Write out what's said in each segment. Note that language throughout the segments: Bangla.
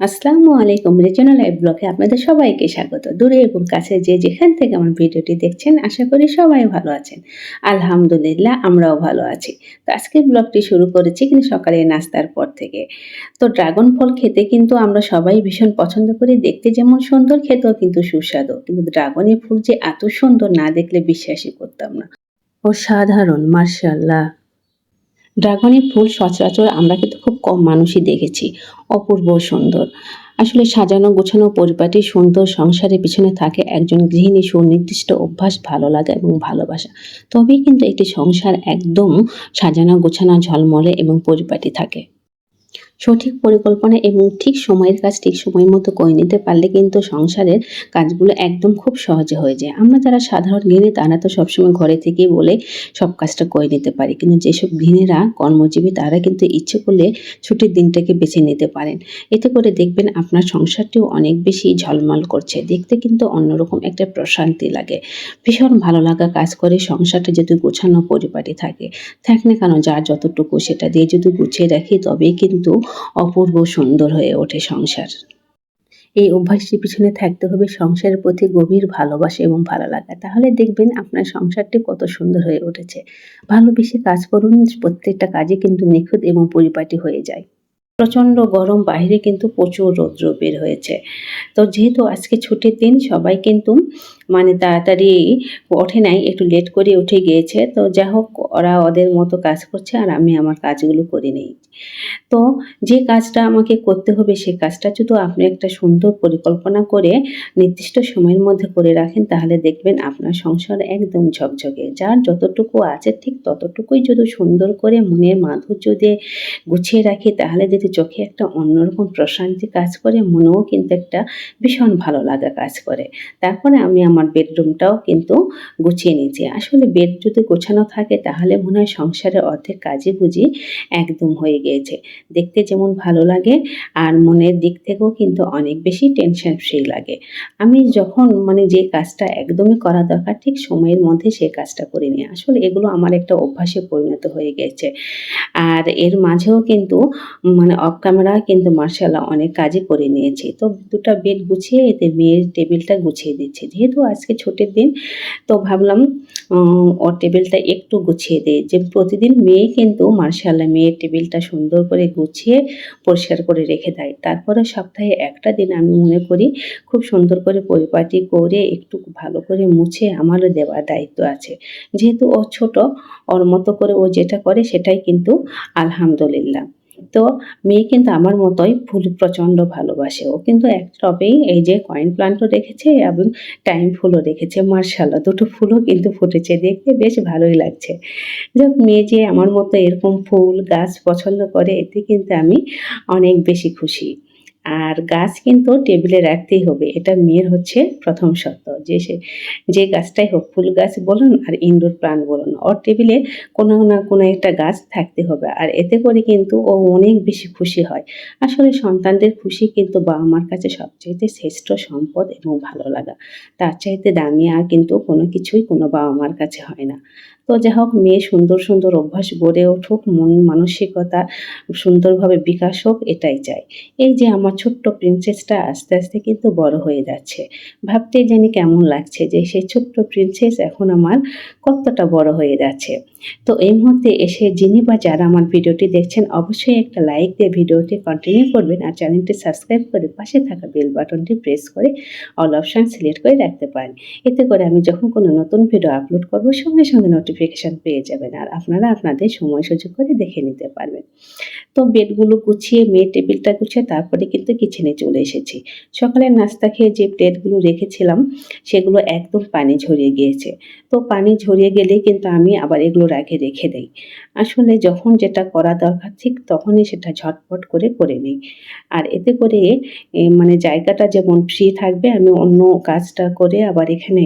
আসসালামু আলাইকুম রিজনাল লাইভ ব্লগে আপনাদের সবাইকে স্বাগত। দূরে এবং কাছে যে যেখান থেকে আমার ভিডিওটি দেখছেন, আশা করি সবাই ভালো আছেন। আলহামদুলিল্লাহ, আমরাও ভালো আছি। তো আজকের ব্লগটি শুরু করেছি কিন্তু সকালে নাস্তার পর থেকে। তো ড্রাগন ফল খেতে কিন্তু আমরা সবাই ভীষণ পছন্দ করি। দেখতে যেমন সুন্দর, খেতেও কিন্তু সুস্বাদু। কিন্তু ড্রাগনের ফুল যে এত সুন্দর না দেখলে বিশ্বাসই করতাম না। ও সাধারণ মার্শাল্লাহ ড্রাগনের ফুল সচরাচর আমরা কিন্তু খুব কম মানুষই দেখেছি। অপূর্ব সুন্দর। আসলে সাজানো, গোছানো পরিপাটি, সুন্দর সংসারের পিছনে থাকে একজন গৃহিণী সুনির্দিষ্ট অভ্যাস, ভালো লাগা এবং ভালোবাসা। তবেই কিন্তু একটি সংসার একদম সাজানো, গোছানো, ঝলমলে এবং পরিপাটি থাকে। সঠিক পরিকল্পনা এবং ঠিক সময়ের কাজ ঠিক সময় মতো করে নিতে পারলে কিন্তু সংসারের কাজগুলো একদম খুব সহজে হয়ে যায়। আমরা যারা সাধারণ গৃহিণী তারা তো সবসময় ঘরে থেকেই বলে সব কাজটা করে নিতে পারি। কিন্তু যেসব গৃহিণীরা কর্মজীবী, তারা কিন্তু ইচ্ছে করলে ছুটির দিনটাকে বেছে নিতে পারেন। এতে করে দেখবেন আপনার সংসারটিও অনেক বেশি ঝলমল করছে। দেখতে কিন্তু অন্যরকম একটা প্রশান্তি লাগে। ভীষণ ভালো লাগা কাজ করে সংসারটা যদি গোছানো পরিপাটি থাকে। থাক না কেন যার যতটুকু সেটা দিয়ে যদি গুছিয়ে রাখি, তবেই কিন্তু অপূর্ব সুন্দর হয়ে ওঠে সংসার। এই অভ্যাসটির পিছনে থাকতে হবে সংসারের প্রতি গভীর ভালোবাসা এবং ভালো লাগা। তাহলে দেখবেন আপনার সংসারটি কত সুন্দর হয়ে উঠেছে। ভালোবেসে কাজ করুন, প্রত্যেকটা কাজে কিন্তু নিখুঁত এবং পরিপাটি হয়ে যায়। প্রচণ্ড গরম, বাইরে কিন্তু প্রচুর রৌদ্র বের হয়েছে। তো যেহেতু আজকে ছুটির দিন, সবাই কিন্তু মানে তাড়াতাড়ি ওঠে নাই, একটু লেট করে উঠে গিয়েছে। তো যা হোক, ওরা ওদের মতো কাজ করছে আর আমি আমার কাজগুলো করে নিই। তো যে কাজটা আমাকে করতে হবে সেই কাজটা যদি আপনি একটা সুন্দর পরিকল্পনা করে নির্দিষ্ট সময়ের মধ্যে করে রাখেন, তাহলে দেখবেন আপনার সংসার একদম ঝকঝকে। যার যতটুকু আছে, ঠিক ততটুকুই যদি সুন্দর করে মনের মাধুর্য দিয়ে গুছিয়ে রাখি, তাহলে যদি চোখে একটা অন্যরকম প্রশান্তি কাজ করে, মনেও কিন্তু একটা ভীষণ ভালো লাগা কাজ করে। তারপরে আমি আমার বেডরুমটাও কিন্তু গুছিয়ে নিয়েছি। আসলে বেড যদি গোছানো থাকে, তাহলে মনে হয় সংসারের অর্ধেক কাজই বুঝি একদম হয়ে গিয়েছে। দেখতে যেমন ভালো লাগে, আর মনের দিক থেকেও কিন্তু অনেক বেশি টেনশন ফ্রি লাগে। আমি যখন মানে যে কাজটা একদমই করা দরকার, ঠিক সময়ের মধ্যে সেই কাজটা করে নিই। আসলে এগুলো আমার একটা অভ্যাসে পরিণত হয়ে গেছে। আর এর মাঝেও কিন্তু মানে অফ ক্যামেরা কিন্তু মার্শাল্লাহ অনেক কাজই করে নিয়েছি। তো দুটো বেড গুছিয়ে, এতে মেয়ের টেবিলটা গুছিয়ে দিচ্ছি। যেহেতু আজকে ছুটির দিন। তো ভাবলাম ওর টেবিলটা একটু গুছিয়ে দিই। যে প্রতিদিন মেয়ে কিন্তু মার্শাল্লাহ মেয়ের টেবিলটা সুন্দর করে গুছিয়ে পরিষ্কার করে রেখে দেয়। তারপরে সপ্তাহে একটা দিন আমি মনে করি, খুব সুন্দর করে পরিপাটি করে একটু ভালো করে মুছে আমারও দেওয়ার দায়িত্ব আছে। যেহেতু ও ছোট, ওর মতো করে ও যেটা করে সেটাই কিন্তু আলহামদুলিল্লাহ। তো মেয়ে কিন্তু আমার মতোই ফুল প্রচণ্ড ভালোবাসে। ও কিন্তু এক টবেই এই যে কয়েন প্লান্টও রেখেছে এবং টাইম ফুলও রেখেছে মার্শাল্লাহ দুটো ফুলও কিন্তু ফুটেছে। দেখতে বেশ ভালোই লাগছে। যাক, মেয়ে যে আমার মতো এরকম ফুল গাছ পছন্দ করে, এতে কিন্তু আমি অনেক বেশি খুশি। আর গাছ কিন্তু টেবিলে রাখতেই হবে। এটা মেয়ের হচ্ছে প্রথম সত্য যে সে, যে গাছটাই হোক, ফুল গাছ বলুন আর ইনডোর প্লান্ট বলুন, ওর টেবিলে কোনো না কোনো একটা গাছ থাকতে হবে। আর এতে করে কিন্তু ও অনেক বেশি খুশি হয়। আসলে সন্তানদের খুশি কিন্তু বাবা মার কাছে সবচাইতে শ্রেষ্ঠ সম্পদ এবং ভালো লাগা। তার চাইতে দামি আর কিন্তু কোনো কিছুই কোনো বাবা মার কাছে হয় না। তো যাই হোক, মেয়ে সুন্দর সুন্দর অভ্যাস গড়ে উঠুক, মন মানসিকতা সুন্দরভাবে বিকাশ হোক, এটাই চাই। এই যে আমার ছোট্ট প্রিন্সেসটা আস্তে আস্তে কিন্তু বড় হয়ে যাচ্ছে। ভাবতে জানি কেমন লাগছে যে সেই ছোট্ট প্রিন্সেস এখন আমার কতটা বড় হয়ে যাচ্ছে। তো এই মুহূর্তে এসে যিনি বা যারা আমার ভিডিওটি দেখছেন, অবশ্যই একটা লাইক দিয়ে ভিডিওটি কন্টিনিউ করবেন আর চ্যানেলটি সাবস্ক্রাইব করে পাশে থাকা বেল বাটনটি প্রেস করে অল অপশান সিলেক্ট করে রাখতে পারেন। এতে করে আমি যখন কোনো নতুন ভিডিও আপলোড করব, সঙ্গে সঙ্গে নোটিফিকেশান পেয়ে যাবেন আর আপনারা আপনাদের সময় সুযোগ করে দেখে নিতে পারবেন। তো বেডগুলো গুছিয়ে মেয়ে টেবিলটা গুছিয়ে তারপরে কিন্তু কিচেনে চলে এসেছি। সকালের নাস্তা খেয়ে যে প্লেটগুলো রেখেছিলাম, সেগুলো একদম পানি ঝরিয়ে গিয়েছে। তো পানি ঝরিয়ে গেলে কিন্তু আমি আবার এগুলোর আগে রেখে দেই। আসলে যখন যেটা করা দরকার, ঠিক তখনই সেটা ঝটপট করে করে নিই। আর এতে করে মানে জায়গাটা যেমন ফ্রি থাকবে, আমি অন্য কাজটা করে আবার এখানে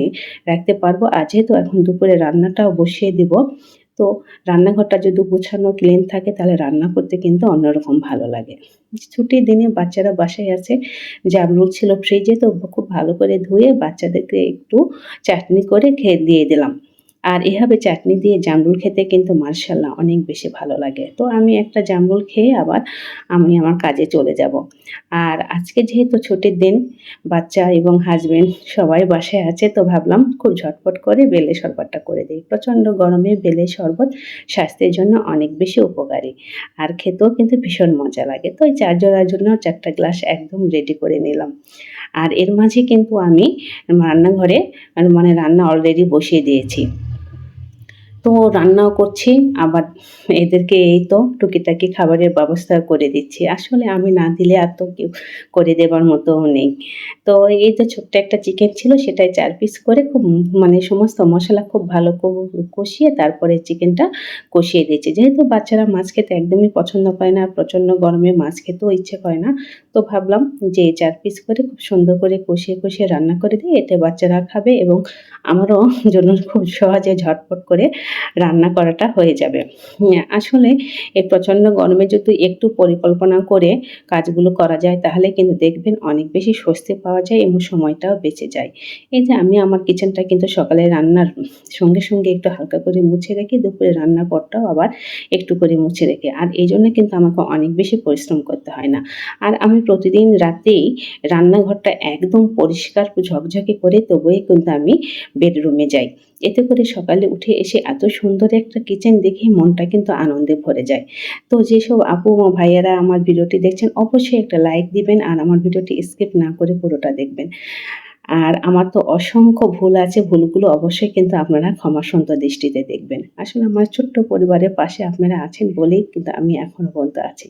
রাখতে পারব। আর যেহেতু এখন দুপুরে রান্নাটাও বসিয়ে দিব, তো রান্নাঘরটা যদি গোছানো ক্লিন থাকে, তাহলে রান্না করতে কিন্তু অন্যরকম ভালো লাগে। ছুটির দিনে বাচ্চারা বাসায় আছে জামরুল ছিল ফ্রিজে তো খুব ভালো করে ধুয়ে বাচ্চাদেরকে একটু চাটনি করে খেয়ে দিয়ে দিলাম। আর এভাবে চাটনি দিয়ে জামরুল খেতে কিন্তু মার্শাল্লাহ অনেক বেশি ভালো লাগে। তো আমি একটা জামরুল খেয়ে আবার আমি আমার কাজে চলে যাব। আর আজকে যেহেতু ছুটির দিন, বাচ্চা এবং হাজবেন্ড সবাই বাসায় আছে, তো ভাবলাম খুব ঝটপট করে বেলে শরবতটা করে দিই। প্রচণ্ড গরমে বেলে শরবত স্বাস্থ্যের জন্য অনেক বেশি উপকারী আর খেতেও কিন্তু ভীষণ মজা লাগে। তো ওই চার জোড়ার জন্য চারটা গ্লাস একদম রেডি করে নিলাম। আর এর মাঝে কিন্তু আমি রান্নাঘরে মানে রান্না অলরেডি বসিয়ে দিয়েছি। তো রান্নাও করছি, আবার এদেরকে এই তো টুকিটাকি খাবারের ব্যবস্থা করে দিচ্ছি। আসলে আমি না দিলে আর তো কেউ করে দেবার মতো নেই। তো এই তো ছোট্ট একটা চিকেন ছিল সেটাই চার পিস করে খুব মানে সমস্ত মশলা খুব ভালো কষিয়ে তারপরে চিকেনটা কষিয়ে দিয়েছি। যেহেতু বাচ্চারা মাছ খেতে একদমই পছন্দ করে না, প্রচণ্ড গরমে মাছ খেতেও ইচ্ছে করে না, তো ভাবলাম যে চার পিস করে খুব সুন্দর করে কষিয়ে কষিয়ে রান্না করে দিই, এতে বাচ্চারা খাবে এবং আমারও জন্য খুব সহজে ঝটপট করে রান্না করাটা হয়ে যাবে। আসলে এই প্রচণ্ড গরমে যদি একটু পরিকল্পনা করে কাজগুলো করা যায়, তাহলে কিন্তু দেখবেন অনেক বেশি স্বস্তি পাওয়া যায় এবং সময়টাও বেঁচে যায়। এই যে আমি আমার কিচেনটা কিন্তু সকালে রান্নার সঙ্গে সঙ্গে একটু হালকা করে মুছে রেখে, দুপুরে রান্নার পরটাও আবার একটু করে মুছে রেখে। আর এই জন্য কিন্তু আমাকে অনেক বেশি পরিশ্রম করতে হয় না। আর আমি প্রতিদিন রাতেই রান্নাঘরটা একদম পরিষ্কার, ঝকঝকে করে তবুই কিন্তু আমি বেডরুমে যাই। এতে করে সকালে উঠে এসে এত সুন্দর একটা কিচেন দেখে মনটা কিন্তু আনন্দে ভরে যায়। তো যেসব আপু ভাইয়ারা আমার ভিডিওটি দেখছেন, অবশ্যই একটা লাইক দিবেন আর আমার ভিডিওটি স্কিপ না করে পুরোটা দেখবেন। আর আমার তো অসংখ্য ভুল আছে, ভুলগুলো অবশ্যই কিন্তু আপনারা ক্ষমা সুন্দর দৃষ্টিতে দেখবেন। আসলে আমার ছোট্ট পরিবারের পাশে আপনারা আছেন বলেই কিন্তু আমি এখনও পর্যন্ত আছি।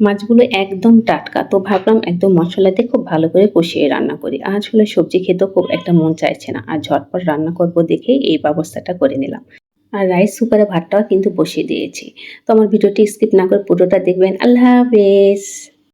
মাছগুলো একদম টাটকা। তো ভাবলাম একদম মশলাতে খুব ভালো করে কষিয়ে রান্না করি। আজ হলে সবজি খেতেও খুব একটা মন চাইছে না। আর ঝটপট রান্না করব দেখে এই ব্যবস্থাটা করে নিলাম। আর রাইস কুকারে ভাতটাও কিন্তু বসিয়ে দিয়েছি। তো আমার ভিডিওটি স্কিপ না করে পুরোটা দেখবেন। আল্লাহ হাফেজ!